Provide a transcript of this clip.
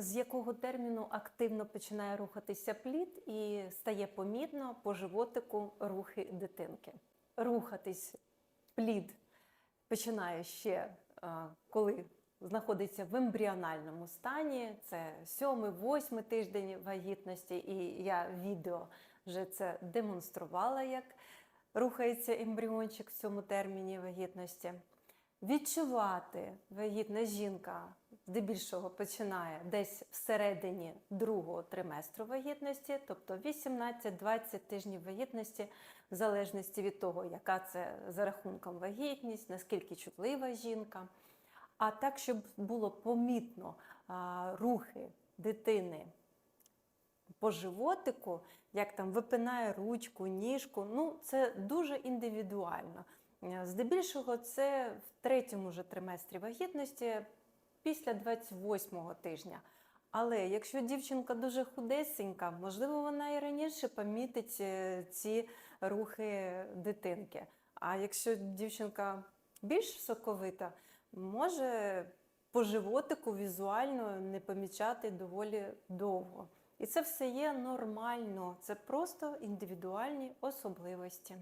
з якого терміну активно починає рухатися плід і стає помітно по животику рухи дитинки. Рухатись плід починає ще е, коли знаходиться в ембріональному стані. Це сьомий, восьмий тиждень вагітності, і я відео вже це демонструвала, як рухається ембріончик в цьому терміні вагітності. Відчувати вагітна жінка здебільшого починає десь всередині другого триместру вагітності, тобто 18-20 тижнів вагітності, в залежності від того, яка це за рахунком вагітність, наскільки чутлива жінка. А так, щоб було помітно а, рухи дитини по животику, як там випинає ручку, ніжку, ну це дуже індивідуально. Е, Здебільшого це в третьому же триместрі вагітності після 28-го тижня. Але якщо дівчинка дуже худесенька, можливо, вона і раніше помітить е, ці рухи дитинки. А якщо дівчинка більш соковита, може по животику візуально не помічати доволі довго. І це все є нормально, це просто індивідуальні особливості.